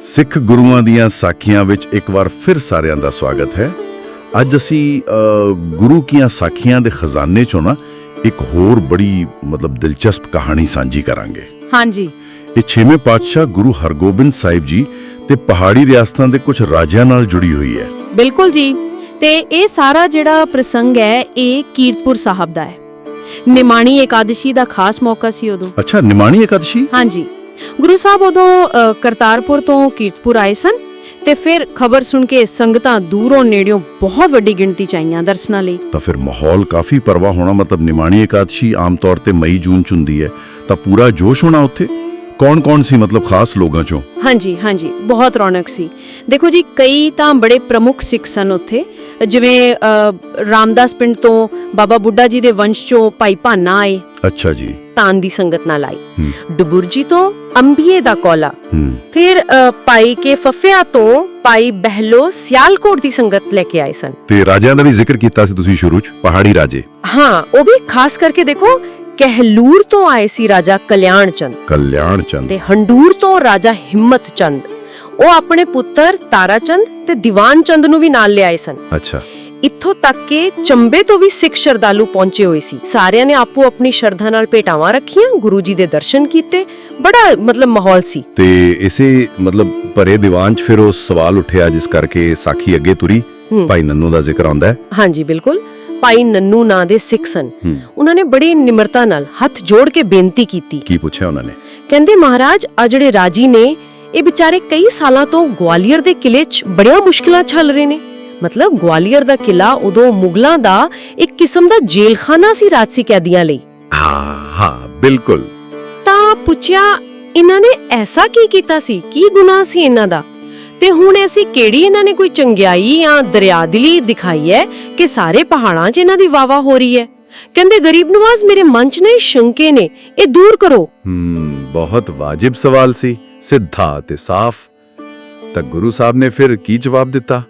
ਸਿੱਖ ਗੁਰੂਆਂ ਦੀਆਂ ਸਾਖੀਆਂ ਵਿੱਚ ਇੱਕ ਵਾਰ ਫਿਰ ਸਾਰਿਆਂ ਦਾ ਸਵਾਗਤ ਹੈ। ਅੱਜ ਅਸੀਂ ਗੁਰੂ ਕੀਆਂ ਸਾਖੀਆਂ ਦੇ ਖਜ਼ਾਨੇ ਚੋਂ ਨਾ ਇੱਕ ਹੋਰ ਬੜੀ ਮਤਲਬ ਦਿਲਚਸਪ ਕਹਾਣੀ ਸਾਂਝੀ ਕਰਾਂਗੇ। ਹਾਂਜੀ। ਇਹ ਛੇਵੇਂ ਪਾਤਸ਼ਾਹ ਗੁਰੂ ਹਰਗੋਬਿੰਦ ਸਾਹਿਬ ਜੀ ਤੇ ਪਹਾੜੀ ਰਿਆਸਤਾਂ ਦੇ ਕੁਝ ਰਾਜਿਆਂ ਨਾਲ ਜੁੜੀ ਹੋਈ ਹੈ। ਬਿਲਕੁਲ ਜੀ। ਤੇ ਇਹ ਸਾਰਾ ਜਿਹੜਾ ਪ੍ਰਸੰਗ ਹੈ ਇਹ ਕੀਰਤਪੁਰ ਸਾਹਿਬ ਦਾ ਹੈ। ਨਿਮਾਣੀ ਇਕਾदशी ਦਾ ਖਾਸ ਮੌਕਾ ਸੀ ਉਦੋਂ। ਅੱਛਾ ਨਿਮਾਣੀ ਇਕਾਦਸ਼ੀ? ਹਾਂਜੀ। ਗੁਰੂ ਸਾਹਿਬ ਉਦੋਂ ਕਰਤਾਰਪੁਰ ਤੋਂ ਕੀਰਤਪੁਰ ਆਏ ਸਨ ਤੇ ਫਿਰ ਖਬਰ ਸੁਣ ਕੇ ਸੰਗਤਾਂ ਦੂਰੋਂ ਨੇੜਿਓਂ ਬਹੁਤ ਵੱਡੀ ਗਿਣਤੀ ਚ ਆਈਆਂ ਦਰਸ਼ਨਾਂ ਲਈ। ਤਾਂ ਫਿਰ ਮਾਹੌਲ ਕਾਫੀ ਪਰਵਾ ਹੋਣਾ ਮਤਲਬ ਨਿਮਾਣੀ ਇਕਾਦਸ਼ੀ ਆਮ ਤੌਰ ਤੇ ਮਈ ਜੂਨ ਚ ਹੁੰਦੀ ਹੈ। ਤਾਂ ਪੂਰਾ ਜੋਸ਼ ਹੋਣਾ ਉੱਥੇ? ਕੌਣ-ਕੌਣ ਸੀ ਮਤਲਬ ਖਾਸ ਲੋਕਾਂ ਚੋਂ? ਹਾਂਜੀ ਹਾਂਜੀ ਬਹੁਤ ਰੌਣਕ ਸੀ। ਦੇਖੋ ਜੀ ਕਈ ਤਾਂ ਬੜੇ ਪ੍ਰਮੁੱਖ ਸਿੱਖ ਸਨ ਉੱਥੇ। ਜਿਵੇਂ ਅ, ਰਾਮਦਾਸ ਪਿੰਡ ਤੋਂ ਬਾਬਾ ਬੁੱਢਾ ਜੀ ਦੇ ਵੰਸ਼ ਚੋਂ ਭਾਈ ਭਾਨਾ ਆਏ। ਅੱਛਾ ਜੀ। ਤਾਨ ਦੀ ਸੰਗਤ ਨਾਲ ਆਈ ਹੂੰ। ਡੁਬੁਰਜੀ ਤੋਂ ਅੰਬੀਏ ਦਾ ਕੋਲਾ। ਹੂੰ। ਫਿਰ ਅ, ਭਾਈ ਕੇ ਫਫਿਆ ਤੋਂ ਭਾਈ ਬਹਿਲੋ ਸਿਆਲਕੋਟ ਦੀ ਸੰਗਤ ਲੈ ਕੇ ਆਏ ਸਨ। ਤੇ ਰਾਜਿਆਂ ਦਾ ਵੀ ਜ਼ਿਕਰ ਕੀਤਾ ਸੀ ਤੁਸੀਂ ਸ਼ੁਰੂ ਚ ਪਹਾੜੀ ਰਾਜੇ। ਹਾਂ ਉਹ ਵੀ ਖਾਸ ਕਰਕੇ ਦੇਖੋ ਕਹਿਲੂਰ ਤੋਂ ਆਏ ਸੀ ਰਾਜਾ ਕਲਿਆਣ ਚੰਦ ਕਲਿਆਣ ਚੰਦ ਤੇ ਹੰਡੂਰ ਤੋਂ ਰਾਜਾ ਹਿੰਮਤ ਚੰਦ ਉਹ ਆਪਣੇ ਪੁੱਤਰ ਤਾਰਾ ਚੰਦ ਤੇ ਦੀਵਾਨ ਚੰਦ ਨੂੰ ਵੀ ਨਾਲ ਲਿਆਏ ਸਨ ਅੱਛਾ ਇੱਥੋਂ ਤੱਕ ਕਿ ਚੰਬੇ ਤੋਂ ਵੀ ਸਿੱਖ ਸ਼ਰਧਾਲੂ ਪਹੁੰਚੇ ਹੋਏ ਸੀ ਸਾਰਿਆਂ ਨੇ ਆਪੋ ਆਪਣੀ ਸ਼ਰਧਾ ਨਾਲ ਭੇਟਾਵਾਂ ਰੱਖੀਆਂ ਗੁਰੂ ਜੀ ਦੇ ਦਰਸ਼ਨ ਕੀਤੇ ਬੜਾ ਮਤਲਬ ਮਾਹੌਲ ਸੀ ਤੇ ਇਸੇ ਮਤਲਬ ਭਰੇ ਦੀਵਾਨ ਚ ਫਿਰ ਉਹ ਸਵਾਲ ਉੱਠਿਆ ਜਿਸ ਕਰਕੇ ਸਾਖੀ ਅੱਗੇ ਤੁਰੀ। ਭਾਈ ਨੰਨੂ ਦਾ ਜ਼ਿਕਰ ਆਉਂਦਾ ਹੈ ਹਾਂਜੀ ਬਿਲਕੁਲ ਭਾਈ ਨੰਨੂ ਨਾਂ ਦੇ ਸਿੱਖ ਸਨ। ਉਹਨਾਂ ਨੇ ਬੜੀ ਨਿਮਰਤਾ ਨਾਲ ਹੱਥ ਜੋੜ ਕੇ ਬੇਨਤੀ ਕੀਤੀ। ਕੀ ਪੁੱਛਿਆ ਉਹਨਾਂ ਨੇ? ਕਹਿੰਦੇ ਮਹਾਰਾਜ ਆ ਜਿਹੜੇ ਰਾਜੀ ਨੇ ਇਹ ਵਿਚਾਰੇ ਕਈ ਸਾਲਾਂ ਤੋਂ ਗਵਾਲੀਅਰ ਦੇ ਕਿਲੇ 'ਚ ਬੜੀਆਂ ਮੁਸ਼ਕਲਾਂ ਛੱਲ ਰਹੇ ਨੇ। ਮਤਲਬ ਗਵਾਲੀਅਰ ਦਾ ਕਿਲਾ ਉਦੋਂ ਮੁਗਲਾਂ ਦਾ ਇੱਕ ਕਿਸਮ ਦਾ ਜੇਲਖਾਨਾ ਸੀ ਰਾਜਸੀ ਕੈਦੀਆਂ ਲਈ। ਹਾਂ ਹਾਂ ਬਿਲਕੁਲ। ਤਾਂ ਪੁੱਛਿਆ ਇਹਨਾਂ ਨੇ ਐਸਾ ਕੀ ਕੀਤਾ ਸੀ? ਕੀ ਗੁਨਾਹ ਸੀ ਇਹਨਾਂ ਦਾ? ਤੇ ਹੁਣ ਐਸੀ ਕਿਹੜੀ ਇਹਨਾਂ ਨੇ ਕੋਈ ਚੰਗਿਆਈ ਜਾਂ ਦਰਿਆਦਿਲੀ ਦਿਖਾਈ ਹੈ ਕਿ ਸਾਰੇ ਪਹਾੜਾਂ 'ਚ ਇਹਨਾਂ ਦੀ ਵਾਵਾ ਹੋ ਰਹੀ ਹੈ? ਕਹਿੰਦੇ ਗਰੀਬ ਨਵਾਜ਼ ਮੇਰੇ ਮਨ 'ਚ ਨੇ ਸ਼ੰਕੇ ਨੇ ਇਹ ਦੂਰ ਕਰੋ। ਹੂੰ ਬਹੁਤ ਵਾਜਿਬ ਸਵਾਲ ਸੀ ਸਿੱਧਾ ਤੇ ਸਾਫ਼। ਤਾਂ ਗੁਰੂ ਸਾਹਿਬ ਨੇ ਫਿਰ ਕੀ ਜਵਾਬ ਦਿੱਤਾ?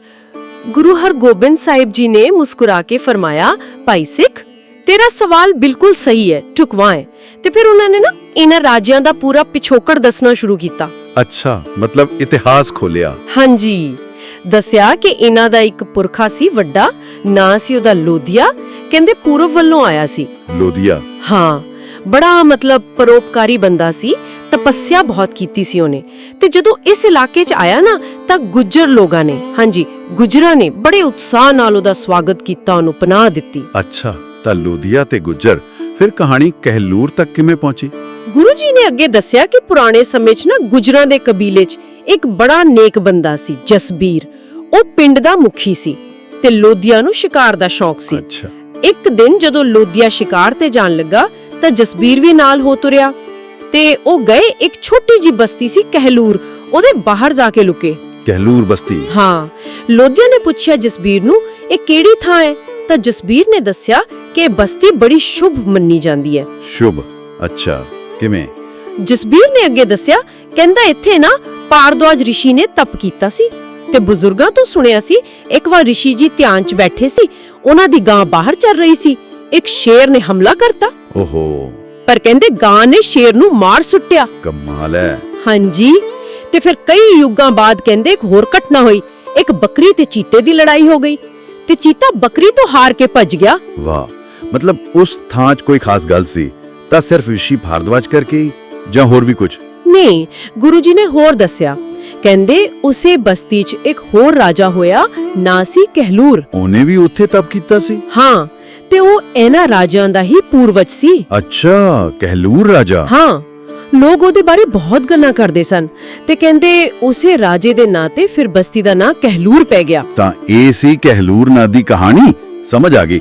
ਗੁਰੂ ਹਰਗੋਬਿੰਦ ਸਾਹਿਬ ਜੀ ਨੇ ਮੁਸਕਰਾ ਕੇ ਫਰਮਾਇਆ ਭਾਈ ਸਿੱਖ ਤੇਰਾ ਸਵਾਲ ਬਿਲਕੁਲ ਸਹੀ ਹੈ ਟੁਕਵਾ ਹੈ। ਤੇ ਫਿਰ ਉਹਨਾਂ ਨੇ ਨਾ ਇਹਨਾਂ ਰਾਜਿਆਂ ਦਾ ਪੂਰਾ ਪਿਛੋਕੜ ਦੱਸਣਾ ਸ਼ੁਰੂ ਕੀਤਾ। ਅੱਛਾ ਮਤਲਬ ਇਤਿਹਾਸ ਖੋਲਿਆ। ਹਾਂਜੀ। ਦੱਸਿਆ ਕਿ ਇਹਨਾਂ ਦਾ ਇੱਕ ਪੁਰਖਾ ਸੀ ਵੱਡਾ ਨਾਂ ਸੀ ਉਹਦਾ ਲੋਧੀਆ ਕਹਿੰਦੇ ਪੂਰਬ ਵੱਲੋਂ ਆਇਆ ਸੀ। ਲੋਧੀਆ? ਹਾਂ ਬੜਾ ਮਤਲਬ ਪਰੋਪਕਾਰੀ ਬੰਦਾ ਸੀ ਤਪੱਸਿਆ ਬਹੁਤ ਕੀਤੀ ਸੀ ਉਹਨੇ। ਤੇ ਜਦੋਂ ਇਸ ਇਲਾਕੇ 'ਚ ਆਇਆ ਨਾ ਤਾਂ ਗੁੱਜਰ ਲੋਕਾਂ ਨੇ ਹਾਂਜੀ ਗੁਜਰਾਂ ਨੇ ਬੜੇ ਉਤਸ਼ਾਹ ਨਾਲ ਉਹਦਾ ਸਵਾਗਤ ਕੀਤਾ ਉਹਨੂੰ ਪਨਾਹ ਦਿੱਤੀ। ਅੱਛਾ ਤਾਂ ਲੋਧੀਆ ਤੇ ਗੁੱਜਰ ਫਿਰ ਕਹਾਣੀ ਕਹਿਲੂਰ ਤੱਕ ਕਿਵੇਂ ਪਹੁੰਚੀ? ਗੁਰੂ ਜੀ ਨੇ ਅੱਗੇ ਦੱਸਿਆ ਕਿ ਪੁਰਾਣੇ ਸਮੇਂ 'ਚ ਨਾ ਗੁਜਰਾਂ ਦੇ ਕਬੀਲੇ 'ਚ ਇੱਕ ਬੜਾ ਨੇਕ ਬੰਦਾ ਸੀ ਜਸਬੀਰ। ਉਹ ਪਿੰਡ ਦਾ ਮੁਖੀ ਸੀ ਤੇ ਲੋਧੀਆ ਨੂੰ ਸ਼ਿਕਾਰ ਦਾ ਸ਼ੌਕ ਸੀ। ਅੱਛਾ। ਇੱਕ ਦਿਨ ਜਦੋਂ ਲੋਧੀਆ ਸ਼ਿਕਾਰ ਤੇ ਜਾਣ ਲੱਗਾ ਤਾਂ ਜਸਬੀਰ ਵੀ ਨਾਲ ਹੋ ਤੁਰਿਆ ਤੇ ਉਹ ਗਏ ਇੱਕ ਛੋਟੀ ਜੀ ਬਸਤੀ ਸੀ ਕਹਿਲੂਰ ਉਹਦੇ ਬਾਹਰ ਜਾ ਕੇ ਲੁਕੇ। ਕਹਿਲੂਰ ਬਸਤੀ? ਹਾਂ ਲੋਧੀਆ ਨੇ ਪੁੱਛਿਆ ਜਸਬੀਰ ਨੂੰ ਇਹ ਕਿਹੜੀ ਥਾਂ ਹੈ? ਤਾਂ ਜਸਬੀਰ ਨੇ ਦੱਸਿਆ ਕਿ ਇਹ ਬਸਤੀ ਬੜੀ ਸ਼ੁਭ ਮੰਨੀ ਜਾਂਦੀ ਹੈ। ਸ਼ੁਭ ਅੱਛਾ। ਕਿਵੇਂ? ਜਸਬੀਰ ਨੇ ਅੱਗੇ ਦੱਸਿਆ ਕਹਿੰਦਾ ਇੱਥੇ ਨਾ ਪਾਰਦਵਾਜ ਰਿਸ਼ੀ ਨੇ ਤਪ ਕੀਤਾ ਸੀ ਤੇ ਬਜ਼ੁਰਗਾਂ ਤੋਂ ਸੁਣਿਆ ਸੀ ਇੱਕ ਵਾਰ ਰਿਸ਼ੀ ਜੀ ਧਿਆਨ 'ਚ ਬੈਠੇ ਸੀ ਉਹਨਾਂ ਦੀ ਗਾਂ ਬਾਹਰ ਚੱਲ ਰਹੀ ਸੀ ਇੱਕ ਸ਼ੇਰ ਨੇ ਹਮਲਾ ਕਰਤਾ। ਓਹੋ। ਪਰ ਕਹਿੰਦੇ ਗਾਂ ਨੇ ਸ਼ੇਰ ਨੂੰ ਮਾਰ ਸੁੱਟਿਆ। ਕਮਾਲ ਹੈ ਹਾਂਜੀ। ਤੇ ਫਿਰ ਕਈ ਯੁੱਗਾਂ ਬਾਅਦ ਕਹਿੰਦੇ ਇੱਕ ਹੋਰ ਘਟਨਾ ਹੋਈ ਇੱਕ ਬੱਕਰੀ ਤੇ ਚੀਤੇ ਦੀ ਲੜਾਈ ਹੋ ਗਈ ਤੇ ਚੀਤਾ ਬੱਕਰੀ ਤੋਂ ਹਾਰ ਕੇ ਭੱਜ ਗਿਆ। ਵਾਹ। ਮਤਲਬ ਉਸ ਥਾਂ 'ਚ ਕੋਈ ਖਾਸ ਗੱਲ ਸੀ? ਤਾਂ ਸਿਰਫ ਰਿਸ਼ੀ ਭਾਰਦਵਾਜ ਕਰਕੇ ਹੀ ਜਾਂ ਹੋਰ ਵੀ ਕੁਝ? ਨਹੀਂ ਗੁਰੂ ਜੀ ਨੇ ਹੋਰ ਦੱਸਿਆ। ਕਹਿੰਦੇ ਉਸੇ ਬਸਤੀ 'ਚ ਇੱਕ ਹੋਰ ਰਾਜਾ ਹੋਇਆ ਨਾਂ ਸੀ ਕਹਿਲੂਰ। ਉਹਨੇ ਵੀ ਉੱਥੇ ਤਪ ਕੀਤਾ ਸੀ? ਹਾਂ ਤੇ ਉਹ ਇਹਨਾਂ ਰਾਜਿਆਂ ਦਾ ਹੀ ਪੂਰਵਜ ਸੀ। ਅੱਛਾ ਕਹਿਲੂਰ ਰਾਜਾ? ਹਾਂ ਲੋਕ ਉਹਦੇ ਬਾਰੇ ਬਹੁਤ ਗੱਲਾਂ ਕਰਦੇ ਸਨ। ਤੇ ਕਹਿੰਦੇ ਉਸੇ ਰਾਜੇ ਦੇ ਨਾਂ ਤੇ ਫਿਰ ਬਸਤੀ ਦਾ ਨਾਂ ਕਹਿਲੂਰ ਪੈ ਗਿਆ। ਤਾਂ ਇਹ ਸੀ ਕਹਿਲੂਰ ਨਾਂ ਦੀ ਕਹਾਣੀ? ਸਮਝ ਆ ਗਈ।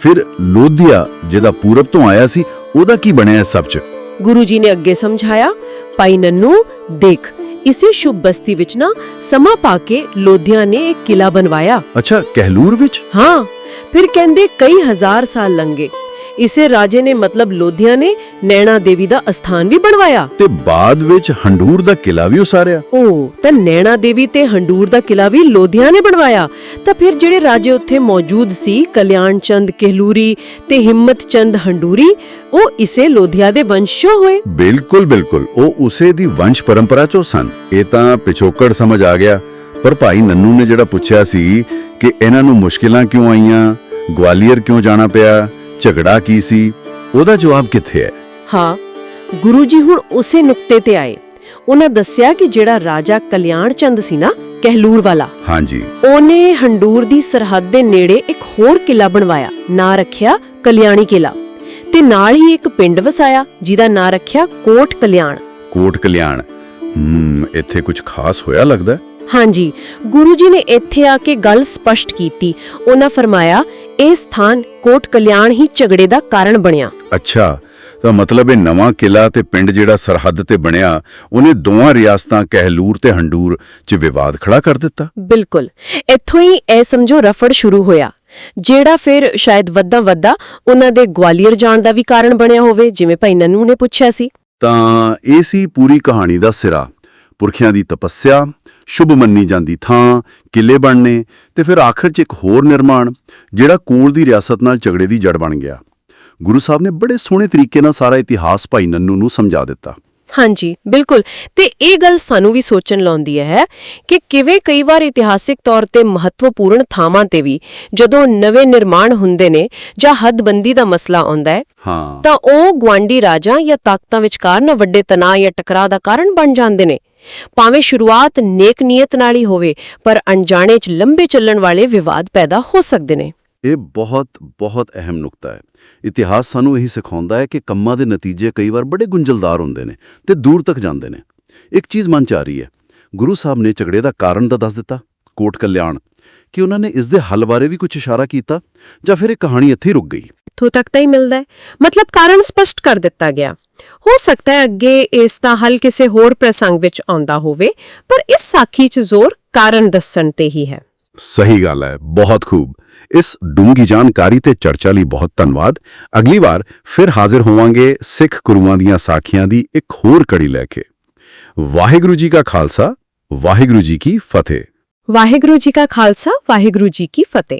ਫਿਰ ਲੋਧੀਆ ਜਿਹਦਾ ਪੂਰਬ ਤੋਂ ਆਇਆ ਸੀ ਉਹਦਾ ਕੀ ਬਣਿਆ ਸਭ 'ਚ? ਗੁਰੂ ਜੀ ਨੇ ਅੱਗੇ ਸਮਝਾਇਆ ਭਾਈ ਨੰਨੂ ਦੇਖ ਇਸੇ ਸ਼ੁਭ ਬਸਤੀ ਵਿੱਚ ਨਾ ਸਮਾਂ ਪਾ ਕੇ ਲੋਧਿਆਂ ਨੇ ਇੱਕ ਕਿਲਾ ਬਣਵਾਇਆ। ਅੱਛਾ ਕਹਿਲੂਰ ਵਿੱਚ? ਹਾਂ ਫਿਰ ਕਹਿੰਦੇ ਕਈ ਹਜ਼ਾਰ ਸਾਲ ਲੰਘੇ। ਇਸੇ ਰਾਜੇ ਨੇ ਮਤਲਬ ਲੋਧੀਆਂ ਨੇ ਨੈਣਾ ਦੇਵੀ ਦਾ ਅਸਥਾਨ ਵੀ ਬਣਵਾਇਆ। ਤੇ ਬਾਅਦ ਵਿੱਚ ਹੰਡੂਰ ਦਾ ਕਿਲਾ ਵੀ ਉਸਾਰਿਆ। ਉਹ ਤਾਂ ਨੈਣਾ ਦੇਵੀ ਤੇ ਹੰਡੂਰ ਦਾ ਕਿਲਾ ਵੀ ਲੋਧੀਆਂ ਨੇ ਬਣਵਾਇਆ। ਤਾਂ ਫਿਰ ਜਿਹੜੇ ਰਾਜੇ ਉੱਥੇ ਮੌਜੂਦ ਸੀ ਕਲਿਆਣ ਚੰਦ ਕਹਿਲੂਰੀ ਤੇ ਹਿੰਮਤ ਚੰਦ ਹੰਡੂਰੀ ਉਹ ਇਸੇ ਲੋਧੀਆ ਦੇ ਵੰਸ਼ੋਂ ਹੋਏ। ਬਿਲਕੁਲ ਬਿਲਕੁਲ ਉਹ ਉਸੇ ਦੀ ਵੰਸ਼ ਪਰੰਪਰਾ ਚੋਂ ਸਨ। ਇਹ ਤਾਂ ਪਿਛੋਕੜ ਸਮਝ ਆ ਗਿਆ। ਪਰ ਭਾਈ ਨੰਨੂ ਨੇ ਜਿਹੜਾ ਪੁੱਛਿਆ ਸੀ ਕਿ ਇਹਨਾਂ ਨੂੰ ਮੁਸ਼ਕਿਲਾਂ ਕਿਉਂ ਆਈਆਂ ਗਵਾਲੀਅਰ ਕਿਉਂ ਜਾਣਾ ਪਿਆ ਝਗੜਾ ਕੀ ਸੀ? ਉਹਦਾ ਜਵਾਬ ਕਿੱਥੇ ਹੈ? ਹਾਂ ਗੁਰੂ ਜੀ ਹੁਣ ਉਸੇ ਨੁਕਤੇ ਤੇ ਆਏ। ਉਹਨਾਂ ਦੱਸਿਆ ਕਿ ਜਿਹੜਾ ਰਾਜਾ ਕਲਿਆਣ ਚੰਦ ਸੀ ਨਾ ਕਹਿਲੂਰ ਵਾਲਾ ਹਾਂਜੀ। ਉਹਨੇ ਹੰਡੂਰ ਦੀ ਸਰਹੱਦ ਦੇ ਨੇੜੇ ਇੱਕ ਹੋਰ ਕਿਲਾ ਬਣਵਾਇਆ ਨਾਂ ਰੱਖਿਆ ਕਲਿਆਣੀ ਕਿਲਾ ਤੇ ਨਾਲ ਹੀ ਇੱਕ ਪਿੰਡ ਵਸਾਇਆ ਜਿਹਦਾ ਨਾਂ ਰੱਖਿਆ ਕੋਟ ਕਲਿਆਣ। ਕੋਟ ਕਲਿਆਣ। ਹਮ ਇੱਥੇ ਕੁਝ ਖਾਸ ਹੋਇਆ ਲੱਗਦਾ। ਹਾਂਜੀ ਗੁਰੂ ਜੀ ਨੇ ਇੱਥੇ ਆ ਕੇ ਗੱਲ ਸਪਸ਼ਟ ਕੀਤੀ। ਉਹਨਾਂ ਫਰਮਾਇਆ ਇਹ ਸਥਾਨ ਕੋਟ ਕਲਿਆਣ ਹੀ ਝਗੜੇ ਦਾ ਕਾਰਨ ਬਣਿਆ। ਅੱਛਾ ਤਾਂ ਮਤਲਬ ਇਹ ਨਵਾਂ ਕਿਲਾ ਤੇ ਪਿੰਡ ਜਿਹੜਾ ਸਰਹੱਦ ਤੇ ਬਣਿਆ ਉਹਨੇ ਦੋਵਾਂ ਰਿਆਸਤਾਂ ਕਹਿਲੂਰ ਤੇ ਹੰਡੂਰ 'ਚ ਵਿਵਾਦ ਖੜਾ ਕਰ ਦਿੱਤਾ? ਬਿਲਕੁਲ। ਇੱਥੋਂ ਹੀ ਇਹ ਸਮਝੋ ਰਫੜ ਸ਼ੁਰੂ ਹੋਇਆ। ਜਿਹੜਾ ਫਿਰ ਸ਼ਾਇਦ ਵੱਧਾ ਵੱਧਾ ਉਹਨਾਂ ਦੇ ਗਵਾਲੀਅਰ ਜਾਣ ਦਾ ਵੀ ਕਾਰਨ ਬਣਿਆ ਹੋਵੇ ਜਿਵੇਂ ਭਾਈ ਨਨੂ ਨੇ ਪੁੱਛਿਆ ਸੀ। ਤਾਂ ਇਹ ਸੀ ਪੂਰੀ ਕਹਾਣੀ ਦਾ ਸਿਰਾ। ਪੁਰਖਿਆਂ ਦੀ ਤਪੱਸਿਆ ਸ਼ੁਭ ਮੰਨੀ ਜਾਂਦੀ ਥਾਂ ਕਿਲੇ ਬਣਨੇ ਤੇ ਫਿਰ ਆਖਰ 'ਚ ਇੱਕ ਹੋਰ ਨਿਰਮਾਣ ਜਿਹੜਾ ਕੋਲ ਦੀ ਰਿਆਸਤ ਨਾਲ ਝਗੜੇ ਦੀ ਜੜ ਬਣ ਗਿਆ। ਗੁਰੂ ਸਾਹਿਬ ਨੇ ਬੜੇ ਸੋਹਣੇ ਤਰੀਕੇ ਨਾਲ ਸਾਰਾ ਇਤਿਹਾਸ ਭਾਈ ਨੰਨੂ ਨੂੰ ਸਮਝਾ ਦਿੱਤਾ। ਹਾਂਜੀ ਬਿਲਕੁਲ। ਤੇ ਇਹ ਗੱਲ ਸਾਨੂੰ ਵੀ ਸੋਚਣ ਲਾਉਂਦੀ ਹੈ ਕਿ ਕਿਵੇਂ ਕਈ ਵਾਰ ਇਤਿਹਾਸਿਕ ਤੌਰ ਤੇ ਮਹੱਤਵਪੂਰਨ ਥਾਵਾਂ ਤੇ ਵੀ ਜਦੋਂ ਨਵੇਂ ਨਿਰਮਾਣ ਹੁੰਦੇ ਨੇ ਜਾਂ ਹੱਦਬੰਦੀ ਦਾ ਮਸਲਾ ਆਉਂਦਾ ਹੈ ਤਾਂ ਉਹ ਗਵਾਂਡੀ ਰਾਜਾਂ ਜਾਂ ਤਾਕਤਾਂ ਵਿਚਕਾਰ ਨਾ ਵੱਡੇ ਤਣਾਅ ਜਾਂ ਟਕਰਾਅ ਦਾ ਕਾਰਨ ਬਣ ਜਾਂਦੇ ਨੇ। ਭਾਵੇਂ ਸ਼ੁਰੂਆਤ ਨੇਕ ਨੀਅਤ ਨਾਲ ਹੀ ਹੋਵੇ ਪਰ ਅਣਜਾਣੇ 'ਚ ਲੰਬੇ ਚੱਲਣ ਵਾਲੇ ਵਿਵਾਦ ਪੈਦਾ ਹੋ ਸਕਦੇ ਨੇ। ਇਹ ਬਹੁਤ ਬਹੁਤ ਅਹਿਮ ਨੁਕਤਾ ਹੈ। ਇਤਿਹਾਸ ਸਾਨੂੰ ਇਹੀ ਸਿਖਾਉਂਦਾ ਹੈ ਕਿ ਕੰਮਾਂ ਦੇ ਨਤੀਜੇ ਕਈ ਵਾਰ ਬੜੇ ਗੁੰਝਲਦਾਰ ਹੁੰਦੇ ਨੇ ਤੇ ਦੂਰ ਤੱਕ ਜਾਂਦੇ ਨੇ। ਇੱਕ ਚੀਜ਼ ਮਨ ਚ ਆ ਰਹੀ ਹੈ। ਗੁਰੂ ਸਾਹਿਬ ਨੇ ਝਗੜੇ ਦਾ ਕਾਰਨ ਤਾਂ ਦੱਸ ਦਿੱਤਾ ਕੋਟ ਕਲਿਆਣ। ਕਿ ਉਹਨਾਂ ਨੇ ਇਸ ਦੇ ਹੱਲ ਬਾਰੇ ਵੀ ਕੁਝ ਇਸ਼ਾਰਾ ਕੀਤਾ ਜਾਂ ਫਿਰ ਇਹ ਕਹਾਣੀ ਇੱਥੇ ਹੀ ਰੁਕ ਗਈ? ਇੱਥੋਂ ਤੱਕ ਤਾਂ ਹੀ ਮਿਲਦਾ ਹੈ। ਮਤਲਬ ਕਾਰਨ ਸਪਸ਼ਟ ਕਰ ਦਿੱਤਾ ਗਿਆ। ਹੋ ਸਕਦਾ ਹੈ ਅੱਗੇ ਇਸ ਦਾ ਹੱਲ ਕਿਸੇ ਹੋਰ ਪ੍ਰਸੰਗ ਵਿੱਚ ਆਉਂਦਾ ਹੋਵੇ ਪਰ ਇਸ ਸਾਖੀ 'ਚ ਜ਼ੋਰ ਕਾਰਨ ਦੱਸਣ ਤੇ ਹੀ ਹੈ। ਸਹੀ ਗੱਲ ਹੈ ਬਹੁਤ ਖੂਬ। ਇਸ ਡੂੰਗੀ ਜਾਣਕਾਰੀ ਤੇ ਚਰਚਾ ਲਈ ਬਹੁਤ ਧੰਨਵਾਦ। ਅਗਲੀ ਵਾਰ ਫਿਰ ਹਾਜ਼ਰ ਹੋਵਾਂਗੇ ਸਿੱਖ ਗੁਰੂਆਂ ਦੀਆਂ ਸਾਖੀਆਂ ਦੀ ਇੱਕ ਹੋਰ ਕੜੀ ਲੈ ਕੇ। ਵਾਹਿਗੁਰੂ ਜੀ ਕਾ ਖਾਲਸਾ ਵਾਹਿਗੁਰੂ ਜੀ ਕੀ ਫਤਿਹ। ਵਾਹਿਗੁਰੂ ਜੀ ਕਾ ਖਾਲਸਾ ਵਾਹਿਗੁਰੂ ਜੀ ਕੀ ਫਤਿਹ।